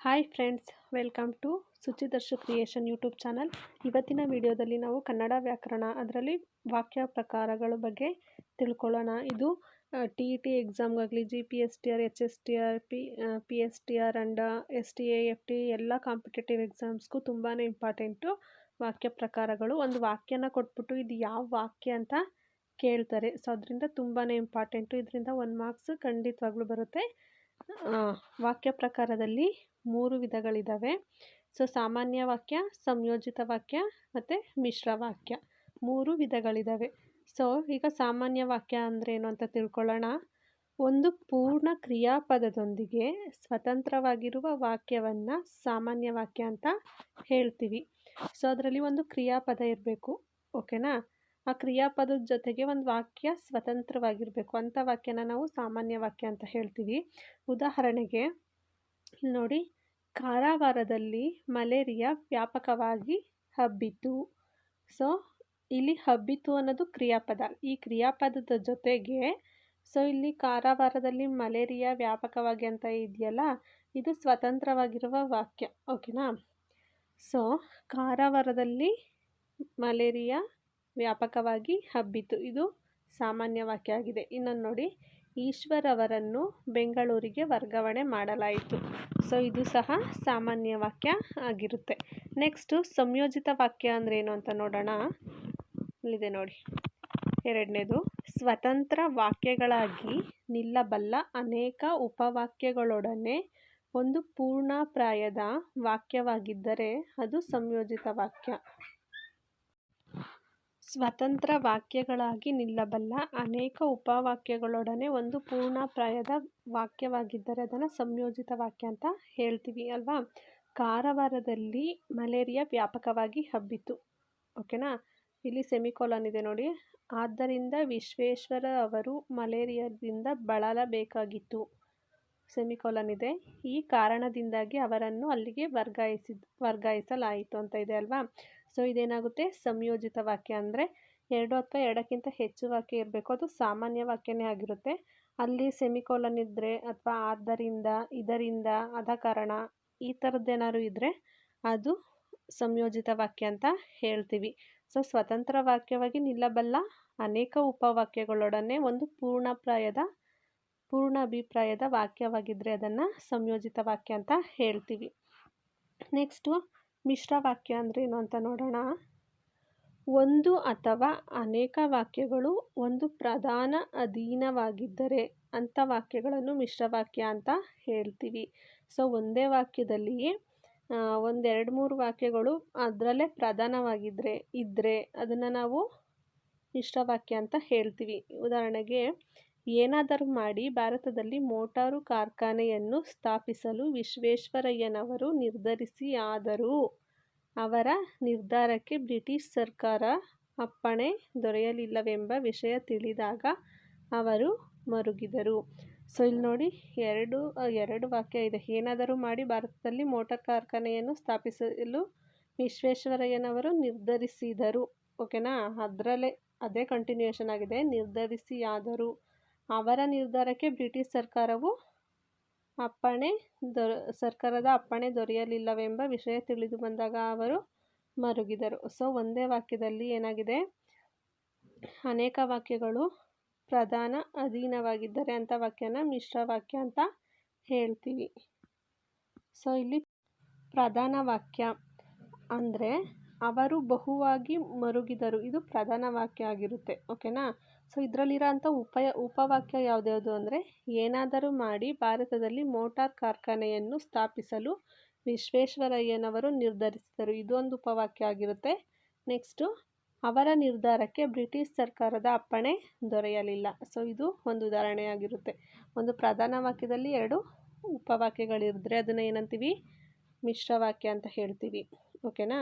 Hi friends welcome to ಸುಚಿದರ್ಶು creation YouTube channel ಇವತ್ತಿನ ವಿಡಿಯೋದಲ್ಲಿ ನಾವು ಕನ್ನಡ ವ್ಯಾಕರಣ ಅದರಲ್ಲಿ ವಾಕ್ಯ ಪ್ರಕಾರಗಳ ಬಗ್ಗೆ ತಿಳ್ಕೊಳ್ಳೋಣ. ಇದು T E T ಎಕ್ಸಾಮ್ಗಾಗಲಿ G P S T R H S T R P P S T R and S T A F T ಎಲ್ಲ ಕಾಂಪಿಟೇಟಿವ್ ಎಕ್ಸಾಮ್ಸ್ಗೂ ತುಂಬಾ ಇಂಪಾರ್ಟೆಂಟು ವಾಕ್ಯ ಪ್ರಕಾರಗಳು. ಒಂದು ವಾಕ್ಯನ ಕೊಟ್ಬಿಟ್ಟು ಇದು ಯಾವ ವಾಕ್ಯ ಅಂತ ಕೇಳ್ತಾರೆ. ಸೊ ಅದರಿಂದ ತುಂಬಾ ಇಂಪಾರ್ಟೆಂಟು ಇದರಿಂದ ಒಂದು ಮಾರ್ಕ್ಸ್ ಖಂಡಿತವಾಗ್ಲೂ ಬರುತ್ತೆ. ವಾಕ್ಯ ಪ್ರಕಾರದಲ್ಲಿ ಮೂರು ವಿಧಗಳಿದ್ದಾವೆ ಸೊ, ಸಾಮಾನ್ಯ ವಾಕ್ಯ, ಸಂಯೋಜಿತ ವಾಕ್ಯ ಮತ್ತು ಮಿಶ್ರ ವಾಕ್ಯ. ಮೂರು ವಿಧಗಳಿದ್ದಾವೆ ಸೊ, ಈಗ ಸಾಮಾನ್ಯ ವಾಕ್ಯ ಅಂದರೆ ಏನು ಅಂತ ತಿಳ್ಕೊಳ್ಳೋಣ. ಒಂದು ಪೂರ್ಣ ಕ್ರಿಯಾಪದದೊಂದಿಗೆ ಸ್ವತಂತ್ರವಾಗಿರುವ ವಾಕ್ಯವನ್ನು ಸಾಮಾನ್ಯ ವಾಕ್ಯ ಅಂತ ಹೇಳ್ತೀವಿ. ಸೊ, ಅದರಲ್ಲಿ ಒಂದು ಕ್ರಿಯಾಪದ ಇರಬೇಕು. ಓಕೆನಾ? ಆ ಕ್ರಿಯಾಪದದ ಜೊತೆಗೆ ಒಂದು ವಾಕ್ಯ ಸ್ವತಂತ್ರವಾಗಿರಬೇಕು. ಅಂಥ ವಾಕ್ಯನ ನಾವು ಸಾಮಾನ್ಯ ವಾಕ್ಯ ಅಂತ ಹೇಳ್ತೀವಿ. ಉದಾಹರಣೆಗೆ ನೋಡಿ. ಕಾರವಾರದಲ್ಲಿ ಮಲೇರಿಯಾ ವ್ಯಾಪಕವಾಗಿ ಹಬ್ಬಿತು ಸೊ, ಇಲ್ಲಿ ಹಬ್ಬಿತು ಅನ್ನೋದು ಕ್ರಿಯಾಪದ. ಈ ಕ್ರಿಯಾಪದದ ಜೊತೆಗೆ, ಸೊ, ಇಲ್ಲಿ ಕಾರವಾರದಲ್ಲಿ ಮಲೇರಿಯಾ ವ್ಯಾಪಕವಾಗಿ ಅಂತ ಇದೆಯಲ್ಲ, ಇದು ಸ್ವತಂತ್ರವಾಗಿರುವ ವಾಕ್ಯ. ಓಕೆನಾ? ಸೊ, ಕಾರವಾರದಲ್ಲಿ ಮಲೇರಿಯಾ ವ್ಯಾಪಕವಾಗಿ ಹಬ್ಬಿತು ಇದು ಸಾಮಾನ್ಯ ವಾಕ್ಯ ಆಗಿದೆ. ಇನ್ನೊಂದು ನೋಡಿ. ಈಶ್ವರ್ ಅವರನ್ನು ಬೆಂಗಳೂರಿಗೆ ವರ್ಗಾವಣೆ ಮಾಡಲಾಯಿತು. ಸೊ ಇದು ಸಹ ಸಾಮಾನ್ಯ ವಾಕ್ಯ ಆಗಿರುತ್ತೆ. ನೆಕ್ಸ್ಟು ಸಂಯೋಜಿತ ವಾಕ್ಯ ಅಂದರೆ ಏನು ಅಂತ ನೋಡೋಣ. ಇಲ್ಲಿದೆ ನೋಡಿ. ಎರಡನೇದು, ಸ್ವತಂತ್ರ ವಾಕ್ಯಗಳಾಗಿ ನಿಲ್ಲಬಲ್ಲ ಅನೇಕ ಉಪವಾಕ್ಯಗಳೊಡನೆ ಒಂದು ಪೂರ್ಣಪ್ರಾಯದ ವಾಕ್ಯವಾಗಿದ್ದರೆ ಅದು ಸಂಯೋಜಿತ ವಾಕ್ಯ. ಸ್ವತಂತ್ರ ವಾಕ್ಯಗಳಾಗಿ ನಿಲ್ಲಬಲ್ಲ ಅನೇಕ ಉಪವಾಕ್ಯಗಳೊಡನೆ ಒಂದು ಪೂರ್ಣಪ್ರಾಯದ ವಾಕ್ಯವಾಗಿದ್ದರೆ ಅದನ್ನು ಸಂಯೋಜಿತ ವಾಕ್ಯ ಅಂತ ಹೇಳ್ತೀವಿ ಅಲ್ವಾ? ಕಾರವಾರದಲ್ಲಿ ಮಲೇರಿಯಾ ವ್ಯಾಪಕವಾಗಿ ಹಬ್ಬಿತು ಓಕೆನಾ? ಇಲ್ಲಿ ಸೆಮಿಕೋಲನ್ ಇದೆ ನೋಡಿ. ಆದ್ದರಿಂದ ವಿಶ್ವೇಶ್ವರ ಅವರು ಮಲೇರಿಯಾದಿಂದ ಬಳಲಬೇಕಾಗಿತ್ತು. ಸೆಮಿಕೋಲನ್ ಇದೆ. ಈ ಕಾರಣದಿಂದಾಗಿ ಅವರನ್ನು ಅಲ್ಲಿಗೆ ವರ್ಗಾಯಿಸಿದ ವರ್ಗಾಯಿಸಲಾಯಿತು ಅಂತ ಇದೆ ಅಲ್ವಾ? ಸೊ ಇದೇನಾಗುತ್ತೆ? ಸಂಯೋಜಿತ ವಾಕ್ಯ ಅಂದರೆ ಎರಡು ಅಥವಾ ಎರಡಕ್ಕಿಂತ ಹೆಚ್ಚು ವಾಕ್ಯ ಇರಬೇಕು. ಅದು ಸಾಮಾನ್ಯ ವಾಕ್ಯನೇ ಆಗಿರುತ್ತೆ. ಅಲ್ಲಿ ಸೆಮಿಕೋಲನ್ ಇದ್ದರೆ ಅಥವಾ ಆದ್ದರಿಂದ, ಇದರಿಂದ ಅದ ಕಾರಣ ಈ ಥರದ್ದೇನಾದ್ರು ಇದ್ದರೆ ಅದು ಸಂಯೋಜಿತ ವಾಕ್ಯ ಅಂತ ಹೇಳ್ತೀವಿ. ಸೊ ಸ್ವತಂತ್ರ ವಾಕ್ಯವಾಗಿ ನಿಲ್ಲಬಲ್ಲ ಅನೇಕ ಉಪವಾಕ್ಯಗಳೊಡನೆ ಒಂದು ಪೂರ್ಣಪ್ರಾಯದ ಪೂರ್ಣ ಅಭಿಪ್ರಾಯದ ವಾಕ್ಯವಾಗಿದ್ದರೆ ಅದನ್ನು ಸಂಯೋಜಿತ ವಾಕ್ಯ ಅಂತ ಹೇಳ್ತೀವಿ. ನೆಕ್ಸ್ಟು ಮಿಶ್ರ ವಾಕ್ಯ ಅಂದರೆ ಏನು ಅಂತ ನೋಡೋಣ. ಒಂದು ಅಥವಾ ಅನೇಕ ವಾಕ್ಯಗಳು ಒಂದು ಪ್ರಧಾನ ಅಧೀನವಾಗಿದ್ದರೆ ಅಂಥ ವಾಕ್ಯಗಳನ್ನು ಮಿಶ್ರ ವಾಕ್ಯ ಅಂತ ಹೇಳ್ತೀವಿ. ಸೊ ಒಂದೇ ವಾಕ್ಯದಲ್ಲಿ ಒಂದೆರಡು ಮೂರು ವಾಕ್ಯಗಳು ಅದರಲ್ಲೇ ಪ್ರಧಾನವಾಗಿದ್ದರೆ ಇದ್ದರೆ ಅದನ್ನು ನಾವು ಮಿಶ್ರ ವಾಕ್ಯ ಅಂತ ಹೇಳ್ತೀವಿ. ಉದಾಹರಣೆಗೆ ಏನಾದರೂ ಮಾಡಿ ಭಾರತದಲ್ಲಿ ಮೋಟಾರು ಕಾರ್ಖಾನೆಯನ್ನು ಸ್ಥಾಪಿಸಲು ವಿಶ್ವೇಶ್ವರಯ್ಯನವರು ನಿರ್ಧರಿಸಿ ಆದರೂ ಅವರ ನಿರ್ಧಾರಕ್ಕೆ ಬ್ರಿಟಿಷ್ ಸರ್ಕಾರ ಅಪ್ಪಣೆ ದೊರೆಯಲಿಲ್ಲವೆಂಬ ವಿಷಯ ತಿಳಿದಾಗ ಅವರು ಮರುಗಿದರು. ಸೊ, ಇಲ್ಲಿ ನೋಡಿ ಎರಡು ಎರಡು ವಾಕ್ಯ ಇದೆ. ಏನಾದರೂ ಮಾಡಿ ಭಾರತದಲ್ಲಿ ಮೋಟಾರ್ ಕಾರ್ಖಾನೆಯನ್ನು ಸ್ಥಾಪಿಸಲು ವಿಶ್ವೇಶ್ವರಯ್ಯನವರು ನಿರ್ಧರಿಸಿದರು. ಓಕೆನಾ? ಅದರಲ್ಲೇ, ಅದೇ ಕಂಟಿನ್ಯೂಯೇಷನ್ ಆಗಿದೆ. ನಿರ್ಧರಿಸಿ ಆದರೂ ಅವರ ನಿರ್ಧಾರಕ್ಕೆ ಬ್ರಿಟಿಷ್ ಸರ್ಕಾರವು ಅಪ್ಪಣೆ ದೊರ ಸರ್ಕಾರದ ಅಪ್ಪಣೆ ದೊರೆಯಲಿಲ್ಲವೆಂಬ ವಿಷಯ ತಿಳಿದು ಬಂದಾಗ ಅವರು ಮರುಗಿದರು. ಸೊ, ಒಂದೇ ವಾಕ್ಯದಲ್ಲಿ ಏನಾಗಿದೆ? ಅನೇಕ ವಾಕ್ಯಗಳು ಪ್ರಧಾನ ಅಧೀನವಾಗಿದ್ದರೆ ಅಂಥ ವಾಕ್ಯನ ಮಿಶ್ರ ವಾಕ್ಯ ಅಂತ ಹೇಳ್ತೀವಿ. ಸೊ, ಇಲ್ಲಿ ಪ್ರಧಾನ ವಾಕ್ಯ ಅಂದರೆ ಅವರು ಬಹುವಾಗಿ ಮರುಗಿದರು. ಇದು ಪ್ರಧಾನ ವಾಕ್ಯ ಆಗಿರುತ್ತೆ. ಓಕೆನಾ? ಸೊ ಇದರಲ್ಲಿರೋಂಥ ಉಪಯ, ಉಪವಾಕ್ಯ ಯಾವುದ್ಯಾವುದು ಅಂದರೆ ಏನಾದರೂ ಮಾಡಿ ಭಾರತದಲ್ಲಿ ಮೋಟಾರ್ ಕಾರ್ಖಾನೆಯನ್ನು ಸ್ಥಾಪಿಸಲು ವಿಶ್ವೇಶ್ವರಯ್ಯನವರು ನಿರ್ಧರಿಸಿದರು. ಇದೊಂದು ಉಪವಾಕ್ಯ ಆಗಿರುತ್ತೆ. ನೆಕ್ಸ್ಟು, ಅವರ ನಿರ್ಧಾರಕ್ಕೆ ಬ್ರಿಟಿಷ್ ಸರ್ಕಾರದ ಅಪ್ಪಣೆ ದೊರೆಯಲಿಲ್ಲ. ಸೊ ಇದು ಒಂದು ಉದಾಹರಣೆಯಾಗಿರುತ್ತೆ. ಒಂದು ಪ್ರಧಾನ ವಾಕ್ಯದಲ್ಲಿ ಎರಡು ಉಪವಾಕ್ಯಗಳಿದ್ರೆ ಅದನ್ನು ಏನಂತೀವಿ? ಮಿಶ್ರವಾಕ್ಯ ಅಂತ ಹೇಳ್ತೀವಿ. ಓಕೆನಾ?